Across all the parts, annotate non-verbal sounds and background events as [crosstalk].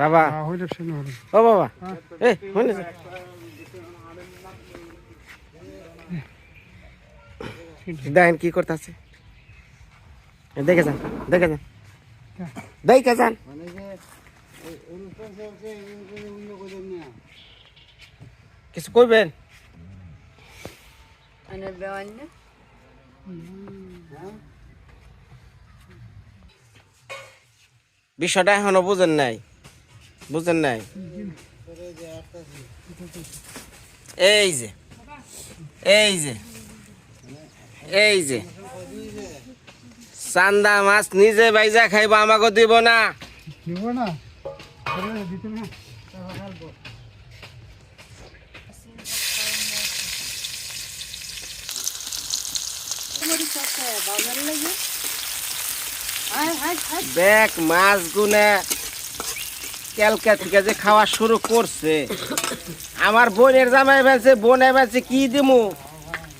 বাবা। ও বাবা। এ হইলে। যা। দেখেন কি করতেছে। দেখে যান দেখে যান। দেখে যান। কিছু কইবেন? Ano ba ano? বিষয়টা এখনও বুঝেন নাই। বুঝেন নাই? এই যে এই যে এই যে। চান্দা মাছ নিজে বাইজা খাইব আমাকে দিব না। দিব ay, ay. দেখ মাছ গুনে ক্যালকা থেকে যে খাওয়া শুরু করছে। আমার বোনের জামাই বেঁচে বোনে বেঁচে কি দিমু?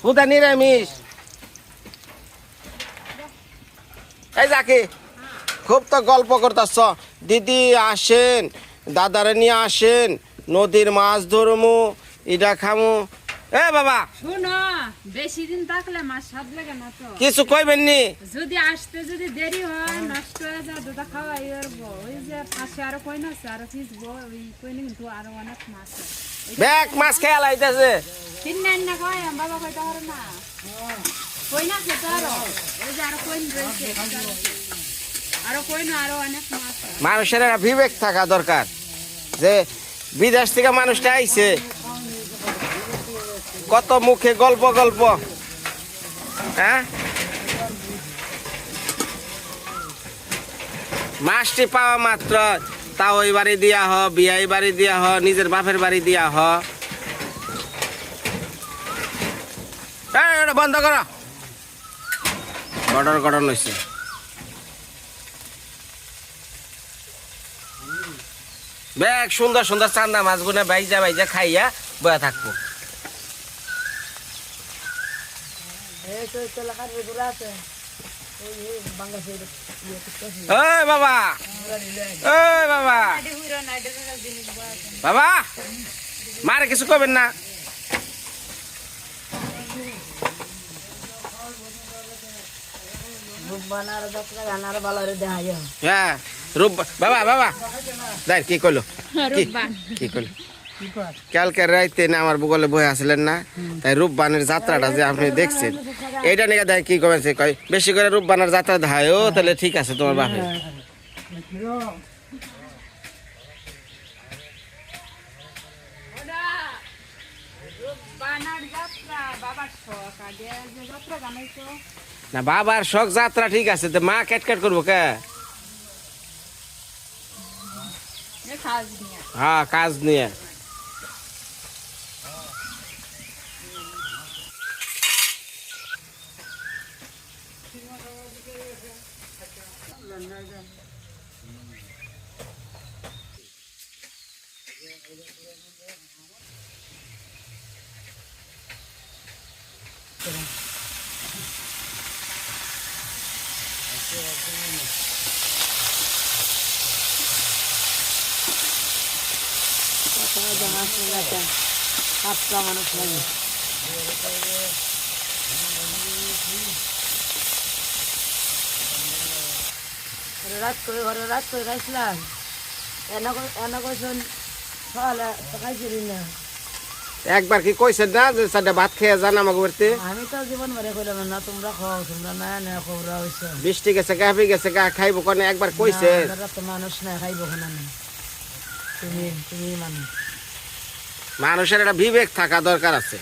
হুদা নিরামিষ। এই যাকে খুব তো গল্প করতেছ। দিদি আসেন দাদারে নিয়ে আসেন নদীর মাছ ধরমু এটা খামু। এ বাবা! শোনো বেশি দিন থাকলে মাছ স্বাদ লাগে না তো। কিছু কইবেন নি যদি আসতে যদি দেরি হয় মাছ খেয়াল আরও মানুষের একটা বিবেক থাকা দরকার যে বিদেশ থেকে মানুষটা আইছে। কত মুখে গল্প গল্প হ্যাঁ? মাছটি পাওয়া মাত্র তা ওই বাড়ি দিয়া হ বিয়াই বাড়ি দিয়া হ নিজের বাপের বাড়ি দিয়া হ। এই, বন্ধ করো। গড়র গড়র লইছে। ব্যাগ সুন্দর সুন্দর চান্দা মাছগুলো বাইজা বাইজা খাইয়া বয়া থাকব। Eh, ito, ito ওই বাবা। ওই বাবা। বাবা মারে কিছু করবেন না. হ্যাঁ রূপ বাবা বাবা। দেখ কি করল। কি করল? কালকে রাইতে না আমার বগলে বই আসলেন না তাই রূপবানের যাত্রাটা যে আপনি দেখছেন। এইটা নিয়ে দেখ কি কমেছে কয় বেশি করে রূপবানের যাত্রা দেখায় ও তাহলে ঠিক আছে তোমার বাপে বাবার শখ যাত্রা না বাবার শখ যাত্রা ঠিক আছে তো মা ক্যাটক্যাট করব কে? হ্যাঁ কাজ নিয়ে। রাত করে ঘরে রাত করে রাখলাম এনা এনা কইছেন সকালে খাইছিলি না? একবার কি কইছেন না যে সাডে ভাত খেয়ে যান আমাকে বাড়িতে? আমি তো জীবন ভরে কইলাম না তোমরা খাও তোমরা না না খবর হয়েছে বৃষ্টি গেছে গাফি গেছে গা খাইব কোনে একবার কইছে। মানুষ না খাইব না তুমি তুমি মানুষ। মানুষের একটা বিবেক থাকা দরকার আছে।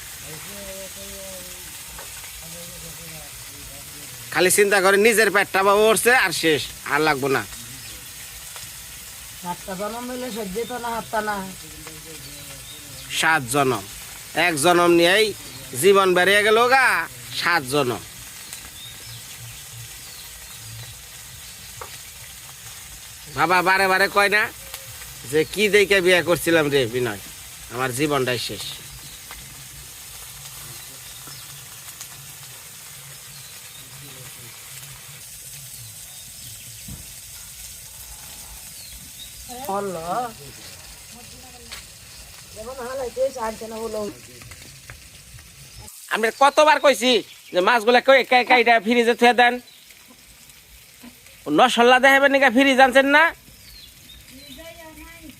খালি চিন্তা করে নিজের পেটটা বা ওরছে আর শেষ আর লাগবো না। সাত জনম। এক জনম নিয়েই জীবন বেরিয়ে গেল গা সাত জনম। বাবা বারে বারে কয় না যে কি দেখে বিয়ে করছিলাম রে বিনয়। আমার জীবনটাই শেষ। আমি কতবার কইছি যে মাছগুলা কই কাই কাইটা ফ্রিজে থুয়ে দেন? নসল্লা দেখাবেন ফ্রিজ আনছেন না?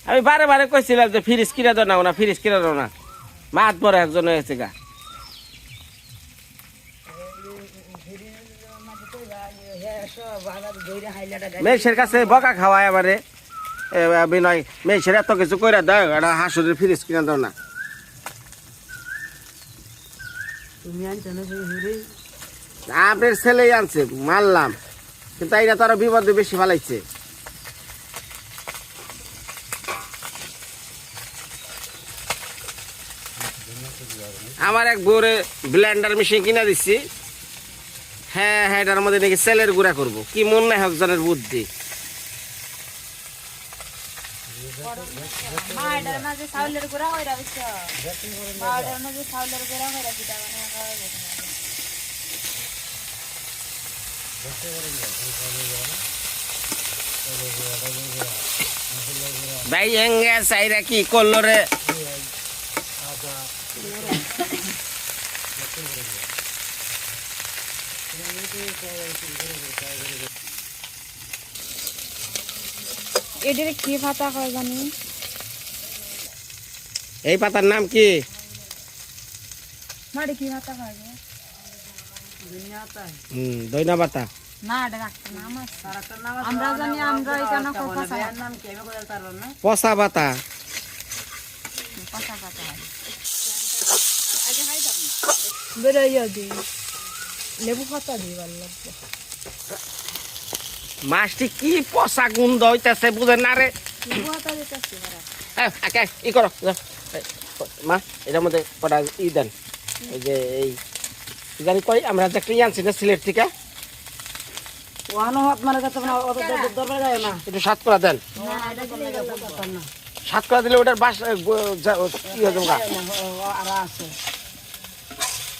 আমি বারে বারে কইছিলাম যে ফ্রিজ কিনে দাও না ওনা ফ্রিজ কিনে দাও না। মাত বড় একজন হয়েছে গা। মেয়েছের কাছে বকা খাওয়ায় আমারে। বিনয় মেয়েছের এত কিছু কইরা দাও একটা হাঁসুরের ফ্রিজ কিনে দাও না। আপনার ছেলেই আনছে মারলাম। কিন্তু এটা তো আরও বিপদে বেশি ফালাইছে। আমার এক বউরে ব্লেন্ডার মেশিন কিনা দিচ্ছি হ্যাঁ হ্যাঁ এটার মধ্যে নাকি সেলের গুঁড়া করব। কি মন নাই একজনের বুদ্ধি? মানে। ভাই এঙ্গে চাইরা কি করল রে? এটার কি পাতা হয় জানি? এই পাতার নাম কি? মাটি কি পাতা হয়? হুম দইনা পাতা। না এটা রাখতে না আমার আমরা জানি আমরা এখানে কথা নাম কি আমি কোথায় তার না পচা পাতা কথা কথা হয় বেরোইয়া দি লেবু পাতা দিই ভালো লাগবে মাছটি কি পচা গুন্দ হইতেছে বুঝেন না রে লেবু পাতা দিতেছি এবারে। ই করো মা এটার মধ্যে কটা ই দেন এই যে এই জানি কই আমরা যে আনছি না সিলেট থেকে একটু সাত করে দেন না এটা দিলে ব্যাপার না সাত করে দিলে ওটার বাস কি হয়ে যাবে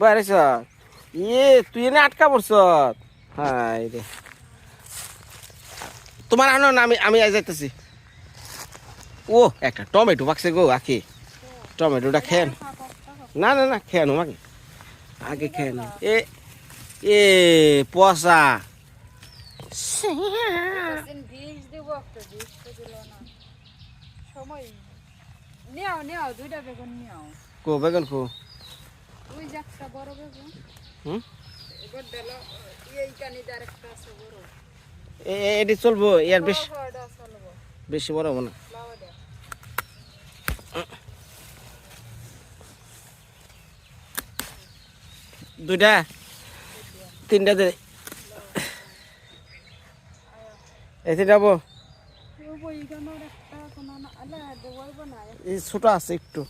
বাইরেছ ইয়ে তুই এনে আটকা পড়ছ? হাই রে। তোমার আনো না আমি আমি আই যাইতেছি। ও একটা টমেটো পাকছে গো আখি। টমেটোটা খেন না। না না খেয়ানো আগে আগে খেয়ানো এ এ না। সময় নেও নেও দুইটা বেগুন নেও কো বেগুন কো? ওই যে একটা বড় বেগুন হুম? এবার দিল এই কানিতে আরেকটা আছে বড়। এ এ- এটি চলবো ইয়ার বেশি বেশি বড় হব না। দুইটা? তিনটা দে। যাব ছোট আছে একটু।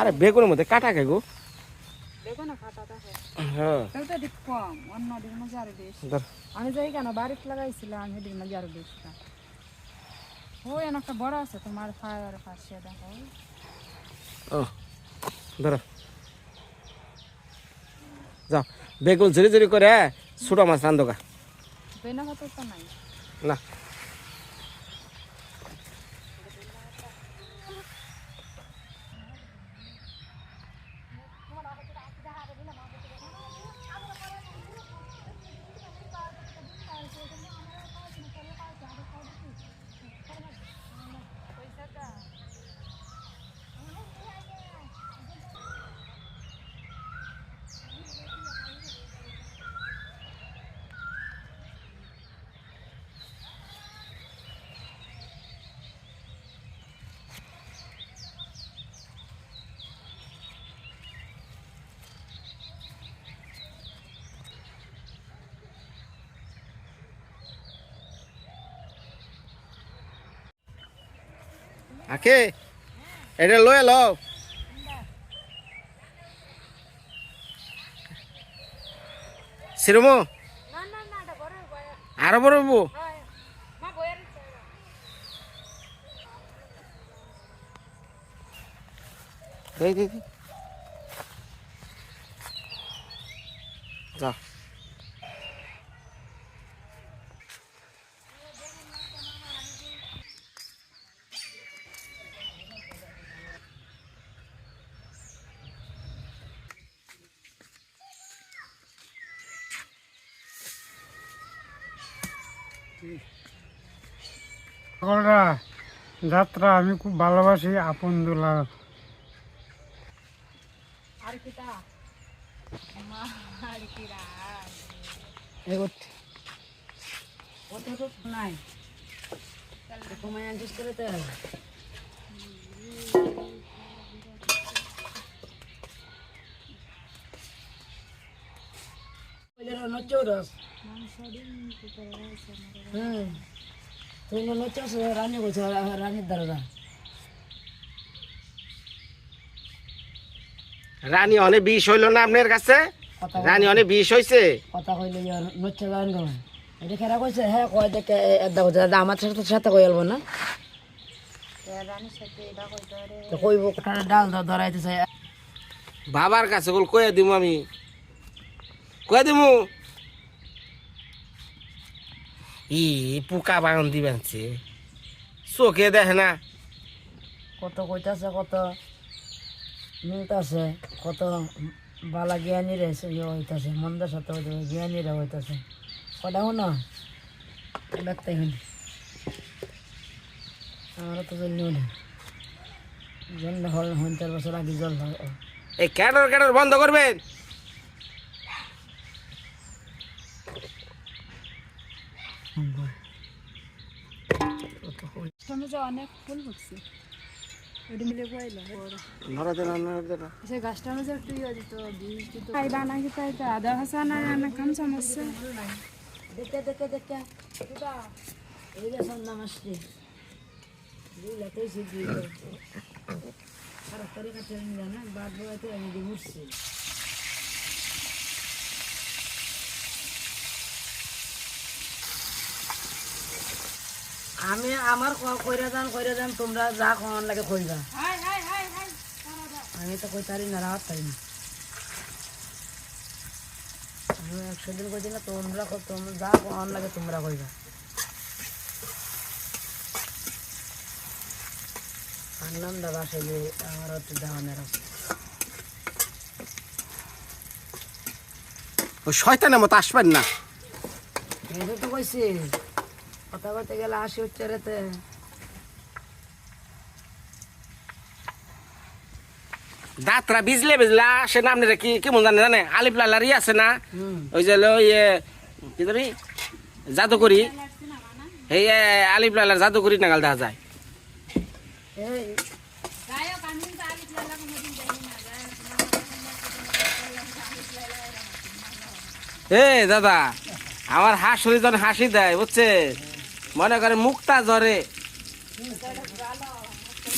আরে বেগুনের মধ্যে কাটা কে গো? হ্যাঁ। আমি যাই কেন বাড়িতে লাগাইছিলাম সেদিন মাঝে আরও বেশি ওই একটা বড় আছে তোমার ফায়ার পাশে দেখো। ধরো। যাও বেগুন ঝুরি ঝুরি করে ছোট মাছ রান্ধোগা না। আখে এটা লয়ে লও সিরমো আরও বড় হব। যা। সকলরা যাত্রা আমি খুব ভালোবাসি আপন দোলা নচৌরস হুম। তুই নচৌস রানী বলছো রানীর দ্বারা রানী অনেক বিষ হইল না আপনার কাছে? রানী অনেক বিষ হইছে? কথা কইলে নচ্ছে গান গান এটা খেরা কইছে? হ্যাঁ কয় দেখে এদা কইছে দাদা আমার সাথে সাথে কই আলবো না? তো কইব কাটা ডাল দ ধরাইতেছে। বাবার কাছে বল কয়ে দিমু আমি। কয়ে দিমু? ই পোকা বাগান দিবেন চোখে দেখে না। কত কইতাছে কত মিলতাছে কত বালা জ্ঞানী রয়েছে ইয়ে হইতাছে মন্দের সাথে হইতাছে জ্ঞানীরা হইতাছে। কটা না দেখতে হইনি। আমারও তো জল না জল হল হইতার বছর আগে জল এই ক্যাডর ক্যাডর বন্ধ করবেন। টমেটো অনেক ফুল হচ্ছে ওটা মিলে বইলো নড়া দেনা নড়া দেনা সে গাছটা মাঝে একটু ইয়ে দিত বীজ দিত। ফায়দা নাকি তাই তো আদা ভাষা না অনেক কম সমস্যা। দেখে দেখে দেখে। এই যে দুই তাড়াতাড়ি কাছে জানা বাদ বগাতে আমি দিয়ে আমি আমার ক- কইরা যান কইরা যান তোমরা যা কমান লাগে কইবা। আমি তো কইতারি না রাত তাই না। আমি একশো দিন কইছি না তোমরা তোমরা যা কমান লাগে তোমরা কইবা। আনলাম দাদা আসলে আমার একটু দেওয়ানের ও শয়তানের মতো আসবেন না। এটা তো কইছি। কথা বলতে গেলে আসি হচ্ছে রেতে দাঁতরা ভিজলে ভিজলা সে নাম রে কি কেমন জানে জানে? আলিপ লালারি আছে না? ওই যে ইয়ে কি জানি? জাদুকরি। এই আলিপ লালার জাদুকরি নাগাল দেখা যায়। এ দাদা আমার হাসুরি যখন হাসি দেয় বুঝছে মনে করে মুক্তা জ্বরে।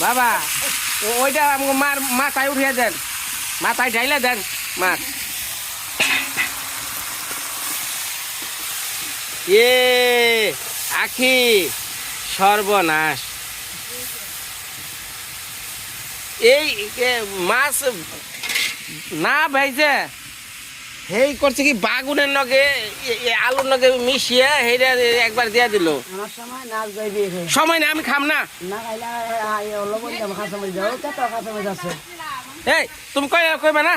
বাবা ওইটা মার, মাথায় উঠিয়ে দেন। মাথায় ঢাইলে দেন মার। এ, আখি, সর্বনাশ। এই মাছ না ভাইছে হেই করছে কি বাগুনের আলুর নগে মিশিয়ে হেইটা একবার দিয়া দিল। সময় না আমি খাম না। এই তুমি কই কইবা না?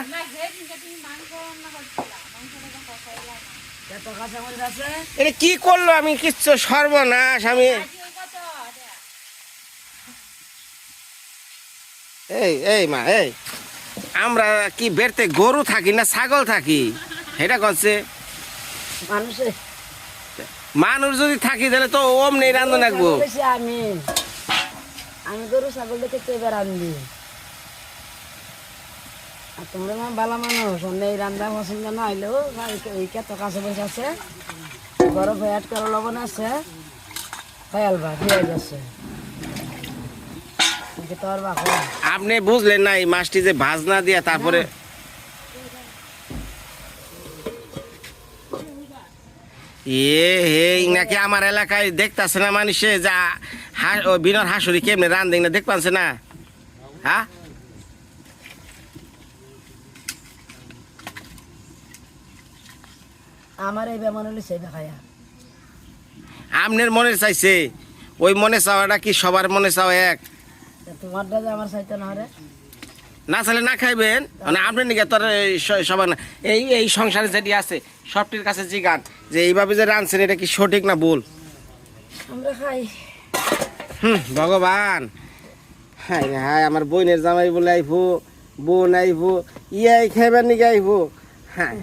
এটা কি করল আমি? কিচ্ছু সর্বনাশ আমি। এই এই মা এই। আমরা কি বেরতে গরু থাকি না ছাগল থাকি? এটা করছে মানুষে। যদি থাকি তাহলে তো ওম নেই রান্ধো নাকবো আমি। আমি গরু ছাগল দেখে এবার আনবি আর তোমরা মা বালা মানুষ অন্য এই রান্না পছন্দ না হইলেও এই কত কাছে বসে আছে। বরফ অ্যাড করে লবণ আছে। খায়ালবা পেঁয়াজ আছে বা আপনি বুঝলেন না এই মাছটি যে ভাজনা দিয়া তারপরে এ হে নাকি আমার এলাকায় দেখতাছে না মানুষে যা বিনর হাসুরি কেমনে রান দেখ না দেখ পাচ্ছে না? হ্যাঁ আমার এই বেমান হলে সেই খায়া আমনের মনে চাইছে। ওই মনে চাওয়াটা কি সবার মনে চাওয়া এক? তোমার দাদা আমার না রে। না চাইলে না খাইবেন? মানে আপনি নিকে তোর সবার না এই এই সংসারে যেটি আছে সবটির কাছে জিগান যে এইভাবে যে রানছেন এটা কি সঠিক না ভুল? আমরা খাই। হুম ভগবান। হাই রে হাই আমার বোনের জামাই বলে আইফু বোন আইফু ইয়াই খাইবার নিকে আইফু হ্যাঁ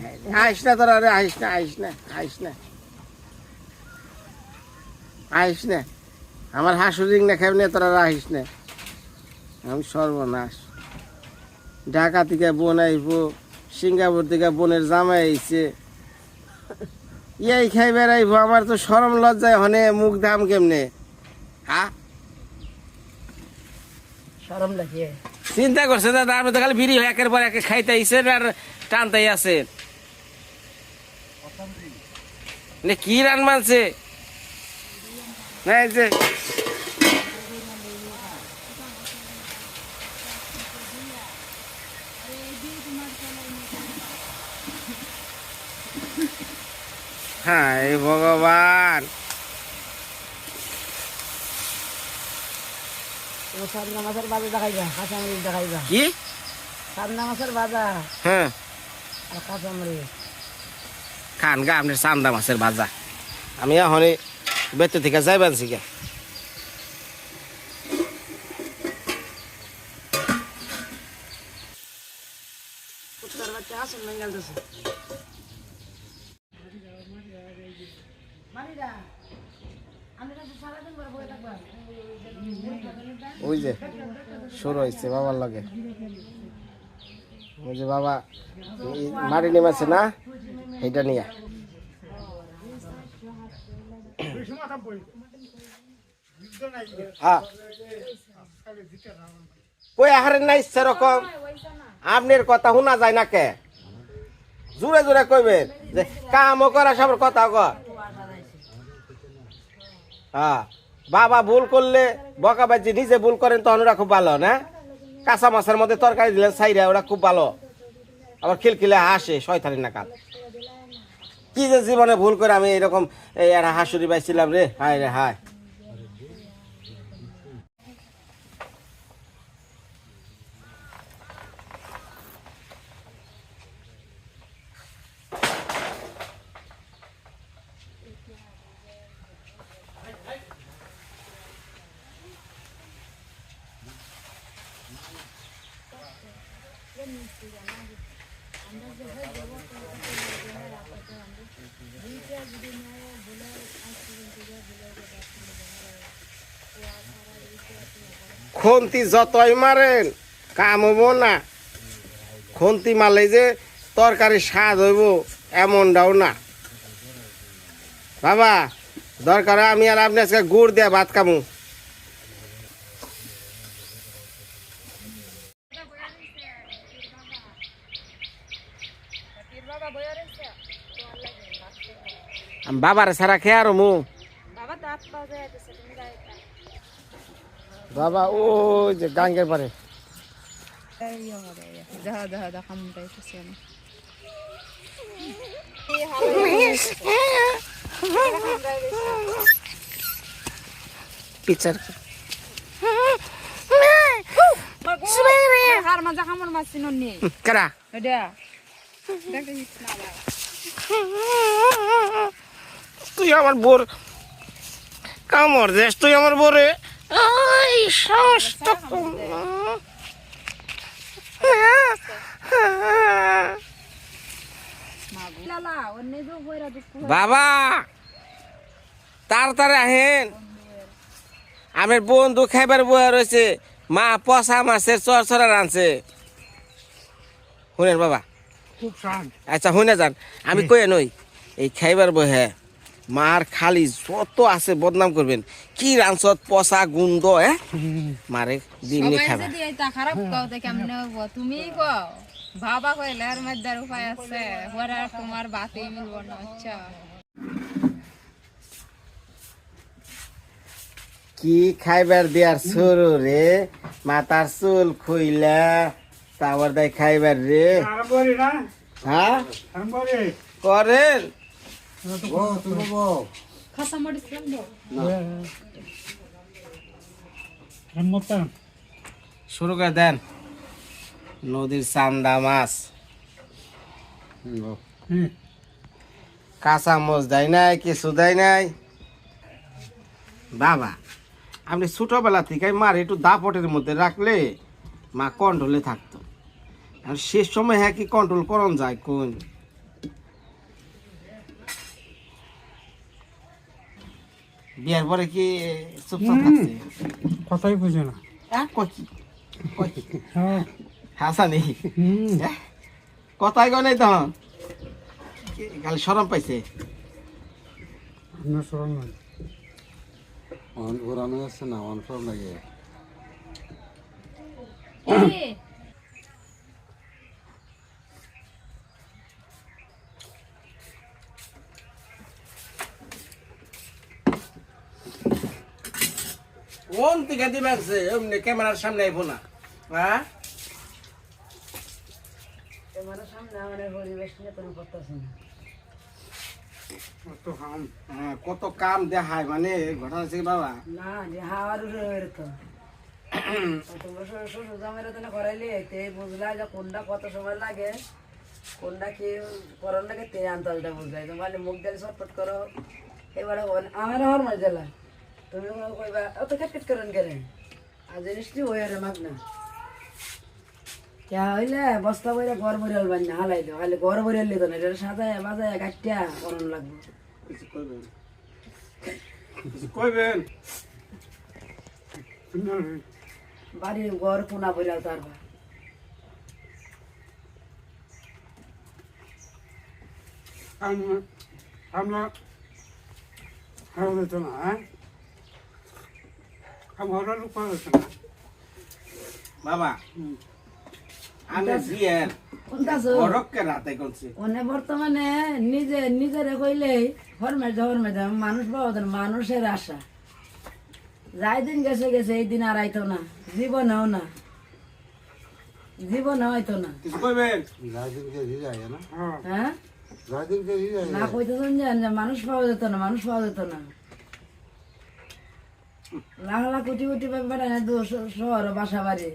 আইস না তোরা রে আইস না আইস না আইস না। আইস না। আমার হাসুরিং না খাইব না তোরা আইস না। আমি সর্বনাশ। ঢাকা থেকে বোন আইফু সিঙ্গাপুর থেকে বোনের জামাই আইছে। ইয়াই খাই আইফু আমার তো সরম লজ্জায় হনে মুখ দাম কেমনে? হ্যাঁ সরম লাগে। চিন্তা করছে দাদা আপনি তো খালি বিড়ি একের পর একে খাইতে আইসেন আর টানতেই আছেন কি রান মানছে? না যে হ্যাঁ এই ভগবান মাছের বাজা দেখাইবা কাঁচামরিচ দেখাইবা। কি? মাছের হ্যাঁ। আর কাঁচামরিচ। খান গা আপনার সান্দা মাছের ভাজা আমি এখন বেতে থেকে যাইবেন শিখে কুত্তার বাচ্চা আসুন মেঙ্গাল দোষে মালিরা আমি কাছে সারাদিন করে বয়ে থাকবা ওই যে শুরু হয়েছে বাবার লাগে। যে বাবা মাটি নেমেছে না? এটা নিয়ে হ্যাঁ। আহারের নাই সেরকম আপনার কথা শোনা যায় না কে? জোরে জোরে কইবেন যে কামও করা, সবার কথা কর। হ্যাঁ। বাবা ভুল করলে বকা বাজি নিজে ভুল করেন, তখন ওরা খুব ভালো, না? কাঁচা মাছের মধ্যে তরকারি দিলেন সাইরা, ওরা খুব ভালো। আবার খিলখিলে হাসে শয়তানি নাকাল কি যে জীবনে ভুল করে আমি এরকম, এই একটা হাসুরি পাইছিলাম রে। হায় রে, হায়। খন্তি যতই মারেন কাম হব না। খন্তি মারলে যে তরকারি স্বাদ হইব এমনটাও না। বাবা দরকার আমি আর আপনি আজকে গুড় দিয়ে ভাত খামু আমি বাবার সারা খেয়ে আর মু। বাবা দাঁত পাওয়া যায় তো তুমি গায়ে বাবা ও যে গাঙ্গের পারে। পিচার হার মাজা দেখতে দিচ্ছি না। তুই আমার বোর। কামড় দেশ তুই আমার বোরে। যে বইরা দুঃখ বাবা তাড়াতাড়ি আহেন। আমার বন্ধু খাইবার বয়া রয়েছে। মা পচা মাছের চরচরা রানছে শুনেন বাবা। আচ্ছা শুনে যান। আমি কয়ে নই এই খাইবার বহে মার খালি যত আছে বদনাম করবেন। কি রাঞ্চত পচা গুন্দ এ [laughs] মারে দিনে সবাই খাবা। যদি এটা খারাপ কও তো কেমনে হব? তুমি কও বাবা কইলে আর মধ্যে উপায় আছে। ওর আর তোমার বাতে মিলব না আচ্ছা কি খাইবার দেয়ার শুরু রে? মাথার চুল খুইলা তারপর দেয় খাইবার রে? হ্যাঁ? করেন। শুরু করে দেন। নদীর চান্দা মাছ। কাঁচা মাছ দেয় নাই কিছু দেয় নাই। বাবা আপনি ছোটবেলা থেকে মার একটু দাপটের মধ্যে রাখলে মা কন্ট্রোলে থাকতো। আর শেষ সময় হ্যাঁ কি কন্ট্রোল করন যায় কোন? বিয়ার পরে কি চুপচাপ থাকছে? কথাই বুঝে না। হ্যাঁ হ্যাঁ। হাসানি। হুম। হ্যাঁ? কথাই নাই তখন? খালি সরম পাইছে? আপনার স্মরণ নাই? অন ঘোরানো যাচ্ছে না অন সব লাগে। কোন থেকে এমনি ক্যামেরার সামনে আইবো না। হ্যাঁ? তোমার সামনে আমাদের পরিবেশ নিয়ে কোনো করতেছে না। হ্যাঁ, কত কাম দেখায় মানে ঘটনা হচ্ছে বাবা? না তো। যে কোনটা কত সময় লাগে কোনটা কি করণ লাগে তে আন্তলটা বুঝলাই তোমার মুখ দিয়ে চটপট করো। এবারে আমার হর মজা লা তুমি কইবা অত খেটখেট করেন কেন? আর জিনিসটি ওই আরে মাগ না। কে হইলে বস্তা বইরে ঘর বরিয়াল বান্না হালাই দাও। হালে ঘর বরিয়াল তো না এটা সাজায় বাজায় কাটিয়া করণ লাগবে। কিছু কইবেন? কিছু কইবেন? বাড়ির ঘর কোনা বরিয়াল তারপর আমরা আমরা না হ্যাঁ? আমরা লোক পাওয়া না বাবা আমি বিয়ের কোনটা? রাতে করছি মানে বর্তমানে নিজে নিজেরে কইলে হরমে যা মানুষ পাওয়া মানুষের আশা। যাই দিন গেছে গেছে এই দিন আর আইতো না জীবনেও না। জীবনে হয়তো না। কিছু কইবেন রাজদিনকে যায় না। হ্যাঁ? যায় না। কইতেছেন যে যে মানুষ পাওয়া যেত না মানুষ পাওয়া যেত না। লাখ লাখ কোটি কোটি শহর বাসা বাড়ি।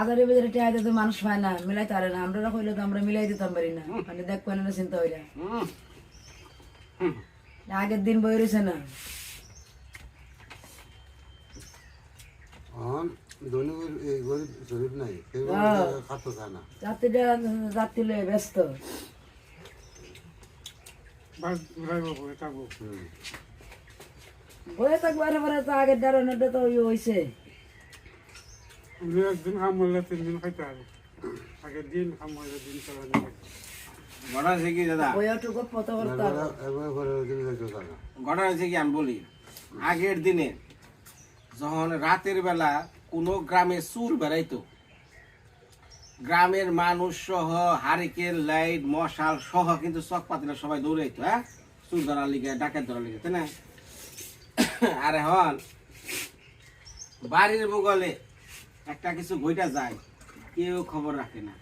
আদারে বেজারে টিয়া তো মানুষ পায় না মিলাই তারে না। আমরা কইলে তো আমরা মিলাই দিতাম পারি না। মানে দেখ না চিন্তা হইলা আগের দিন বই রয়েছে না। অন ধনী এই গরিব শরীফ নাই কেউ হ্যাঁ। থাকব তো আগের তো হয়েছে আমি একদিন তিন দিন খাইতে হবে। আগের দিন ঘটনা কি দাদা? ঘটনা কি আমি বলি? আগের দিনে যখন রাতের বেলা কোনো গ্রামে চুর বেড়াইতো গ্রামের মানুষ সহ হারিকেল লাইট মশাল সহ কিন্তু চক পাতিরা সবাই দৌড়াইতো হ্যাঁ? চুর ধরার লিগে ডাকাত ধরার লিগে তাই না? [laughs] আর এখন বাড়ির বগলে একটা কিছু ঘইটা যায় কেউ খবর রাখে না।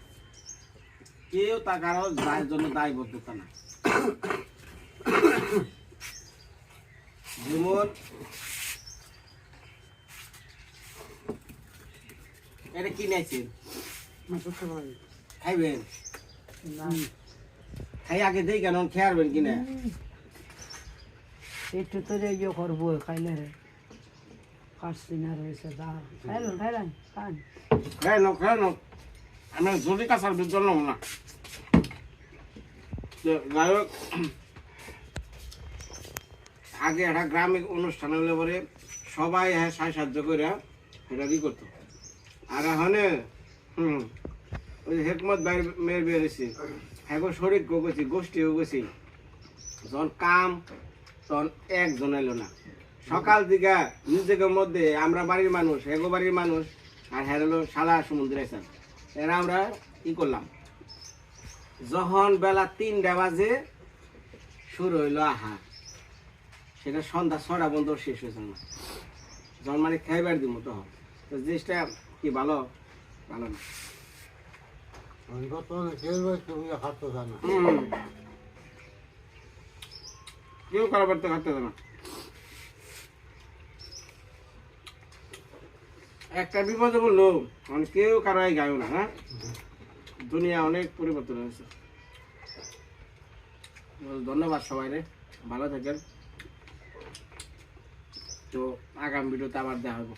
কেউ তা কারও দায়ের জন্য দায়বদ্ধতা না। যেমন এটা কি নাইছেন খাইবেন? না। খাই আগে দেই কেন খেয়ারবেন কিনা একটু তো ইয়ে না রয়েছে দা খাইলেন খাইলেন খান। খাই নাও খাই নাও আমি জলদি কাঁচার বিদ্যুৎ নাম না। তো যাই হোক, আগে একটা গ্রামে অনুষ্ঠান হলে পরে সবাই হ্যাঁ সাহায্য সাহায্য করে এটা কি করতো আর এখন হুম ওই হেকমত বাইর মেয়ের বেরিয়েছি হ্যাঁ শরীর গেছি গোষ্ঠীও গেছি। যখন কাম তখন একজন এলো না। সকাল দিকে নিজেদের মধ্যে আমরা বাড়ির মানুষ এগো বাড়ির মানুষ আর হ্যাঁ হলো সালা সমুদ্রে স্যার এরা আমরা কি করলাম। যখন বেলা তিনটা বাজে শুরু হইল আহা। সেটা সন্ধ্যা ছটা বন্ধ শেষ হয়েছে না যখন মানে খাইবার দিব তখন। তো জিনিসটা কি ভালো? ভালো না। কেউ কারও বাড়িতে খাতে একটা বিপদে বলল মানে কেউ কারও গায়ও না হ্যাঁ? দুনিয়া অনেক পরিবর্তন হয়েছে। ধন্যবাদ সবাই রে ভালো থাকেন। তো আগামী ভিডিওতে আবার দেখা হবে।